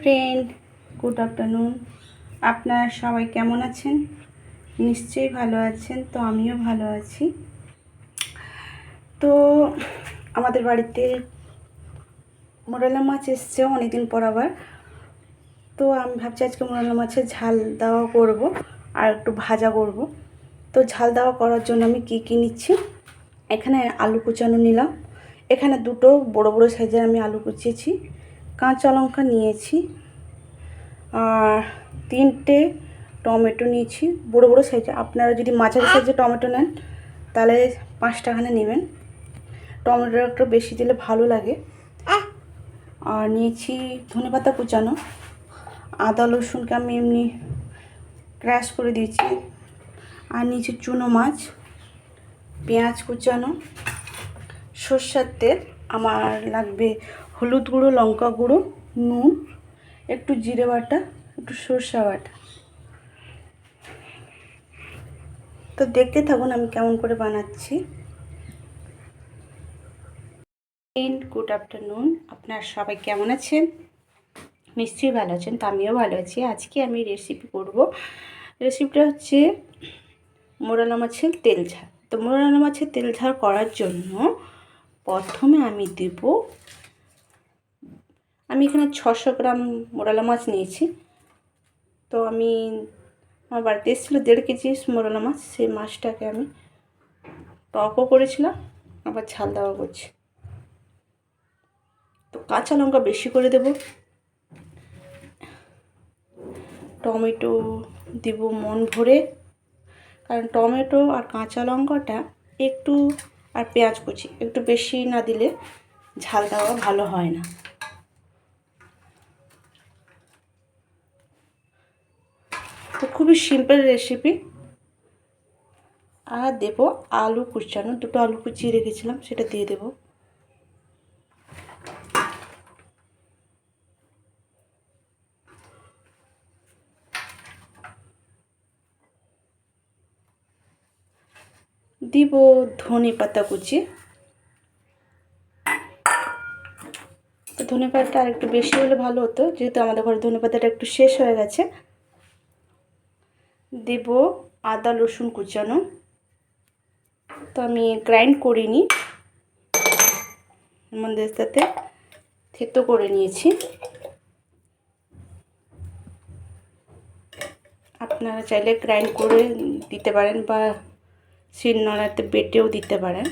Friend good afternoon আপনারা সবাই কেমন আছেন? নিশ্চয়ই ভালো আছেন, তো আমিও ভালো আছি। তো আমাদের বাড়িতে মোরালা মাছ এসছে অনেকদিন পর আবার। তো আমি ভাবছি আজকে মোরালা মাছের ঝাল দেওয়া করব আর একটু ভাজা করব। তো ঝাল দেওয়া করার জন্য আমি কী কী নিচ্ছি? এখানে আলু কুচানো নিলাম। এখানে দুটো বড় বড় সাইজের আমি আলু কুচিয়েছি। কাঁচা লঙ্কা নিয়েছি আর তিনটে টমেটো নিয়েছি, বড় বড় সাইজে। আপনারা যদি মাঝারি সাইজে টমেটো নেন, তাহলে পাঁচ পাঁচটাখানে নেবেন। টমেটো একটু বেশি দিলে ভালো লাগে। আর নিয়েছি ধনেপাতা কুচানো। আদা, রসুনকে আমি এমনি ক্র্যাশ করে দিয়েছি। আর নিয়েছি চুনো মাছ, পেঁয়াজ কুচানো, সর্ষের তেল। আমার লাগবে হলুদ গুঁড়ো, লঙ্কা গুঁড়ো, নুন, একটু জিরে বাটা, একটু সর্ষা বাটা। তো দেখতে থাকুন আমি কেমন করে বানাচ্ছি। গুড আফটারনুন আপনার সবাই কেমন আছেন? নিশ্চয়ই ভালো আছেন, তো আমিও ভালো আছি। আজকে আমি রেসিপি করব। রেসিপিটা হচ্ছে মোরালা মাছের তেল ঝাল। তো মোরালা মাছের তেল ঝাল করার জন্য প্রথমে আমি দেব, আমি এখানে ছশো গ্রাম মোরালা মাছ নিয়েছি। তো আমি, আমার বাড়িতে এসেছিল দেড় কেজি মোরালা মাছ, সেই মাছটাকে আমি টকও করেছিলাম, আবার ঝাল দেওয়া করছি। তো কাঁচা লঙ্কা বেশি করে দেব। টমেটো দেব মন ভরে, কারণ টমেটো আর কাঁচা লঙ্কাটা একটু আর পেঁয়াজ কুচি। একটু বেশি না দিলে ঝাল দেওয়া ভালো হয় না। তো খুবই সিম্পল রেসিপি আর দেবো আলু কুচানো। দুটো আলু কুচিয়ে রেখেছিলাম, সেটা দিয়ে দেব। দিব ধনে পাতা কুচি। ধনে পাতাটা আর একটু বেশি হলে ভালো হতো, যেহেতু আমাদের ঘরে ধনে পাতাটা একটু শেষ হয়ে গেছে। দেব আদা রসুন কুচানো। তো আমি গ্রাইন্ড করিনি আমাদের সাথে থেতো করে নিয়েছি। আপনারা চাইলে গ্রাইন্ড করে দিতে পারেন বা শিলনোড়াতে বেটেও দিতে পারেন।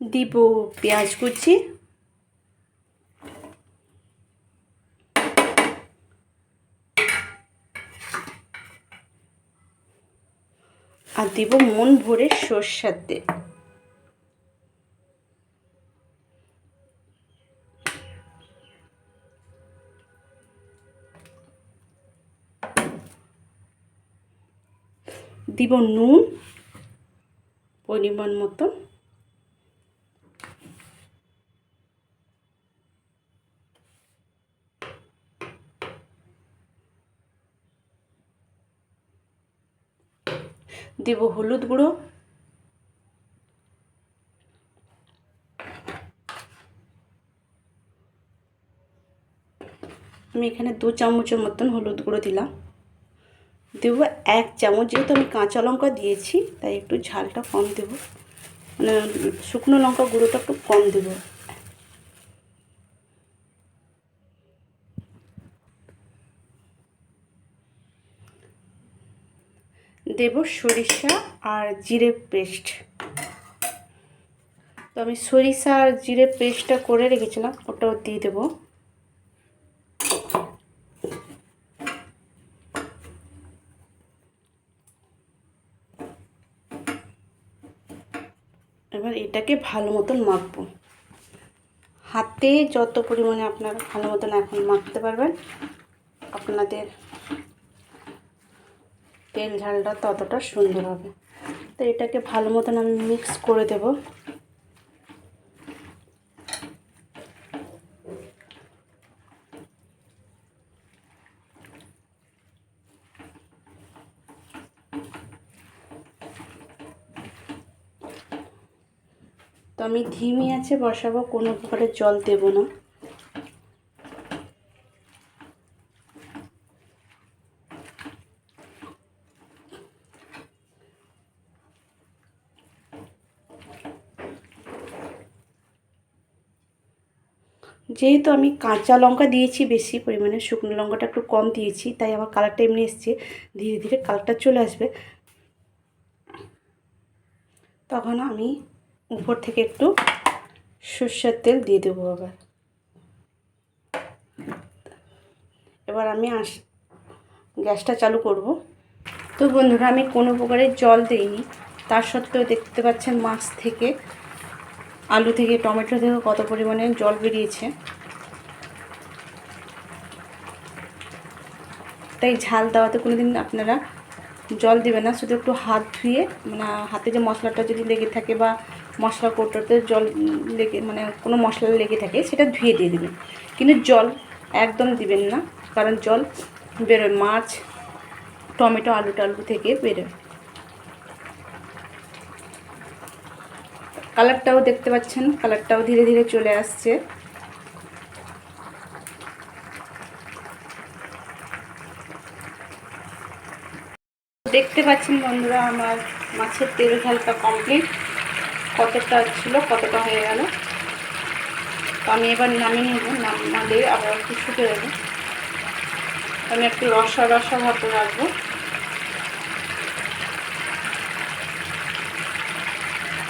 দিব পেঁয়াজ কুচি। আর দিব মন ভরে সর্ষার তেল। দিব নুন, পরিমাণ মতো। দেব হলুদ গুঁড়ো। আমি এখানে দু চামচের মতন হলুদ গুঁড়ো দিলাম। দেবো এক চামচ, যেহেতু আমি কাঁচা লঙ্কা দিয়েছি, তাই একটু ঝালটা কম দেব। মানে শুকনো লঙ্কা গুঁড়োটা একটু কম দেব। দেব সরিষা আর জিরে পেস্ট। তো আমি সরিষা আর জিরে পেস্টটা করে রেখেছিলাম, ওটাও দিয়ে দেবো। এবার এটাকে ভালো মতন মাখবো। হাতে যত পরিমাণে আপনারা ভালো মতন এখন মাখতে পারবেন, আপনাদের তেল ঝালটা ততটা সুন্দর হবে। তো এটাকে ভালো মতন আমি মিক্স করে দেব। আমি ধিমি আছে, বসাবো, কোনো প্রকারের জল দেব না। যেহেতু আমি কাঁচা লঙ্কা দিয়েছি বেশি পরিমাণে, শুকনো লঙ্কাটা একটু কম দিয়েছি, তাই আমার কালারটা এমনি এসছে। ধীরে ধীরে কালারটা চলে আসবে। তখন আমি উপর থেকে একটু সর্ষের তেল দিয়ে দেবো আবার। এবার আমি আস, গ্যাসটা চালু করব। তো বন্ধুরা, আমি কোনো প্রকারের জল দিইনি। তার সত্ত্বেও দেখতে পাচ্ছেন মাছ থেকে, আলু থেকে, টমেটো থেকে কত পরিমাণে জল বেরিয়েছে। তাই ঝাল দেওয়াতে কোনো দিন আপনারা জল দেবেন না, শুধু একটু হাত ধুয়ে মানে হাতে যে মশলাটা যদি লেগে থাকে বা মশলা কৌটোতে জল লেগে মানে কোনো মশলা লেগে থাকে, সেটা ধুয়ে দিয়ে দেবেন। কিন্তু জল একদম দিবেন না, কারণ জল বেরোয়, মাছ, টমেটো, আলু টালু থেকে বেরোয়। কালারটাও দেখতে পাচ্ছেন, কালারটাও ধীরে ধীরে চলে আসছে। দেখতে পাচ্ছেন বন্ধুরা, আমার মাছের তেল ঝালটা কমপ্লিট কতটা ছিল কতটা হয়ে গেল। তো আমি এবার নামিয়ে নেব দিয়ে আবার একটু শুকে দেবো। আমি একটু রসা রসা ভাত রাখব।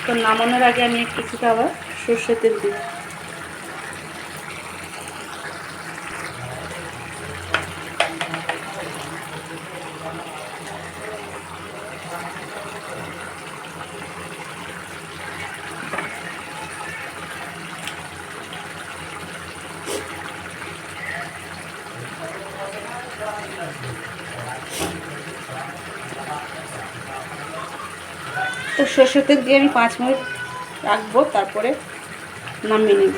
তো নামানোর আগে আমি কিছুটা আবার সর্ষে তেল দিই তো সরষের তেল দিয়ে আমি পাঁচ মিনিট রাখব তারপরে নামিয়ে নেব।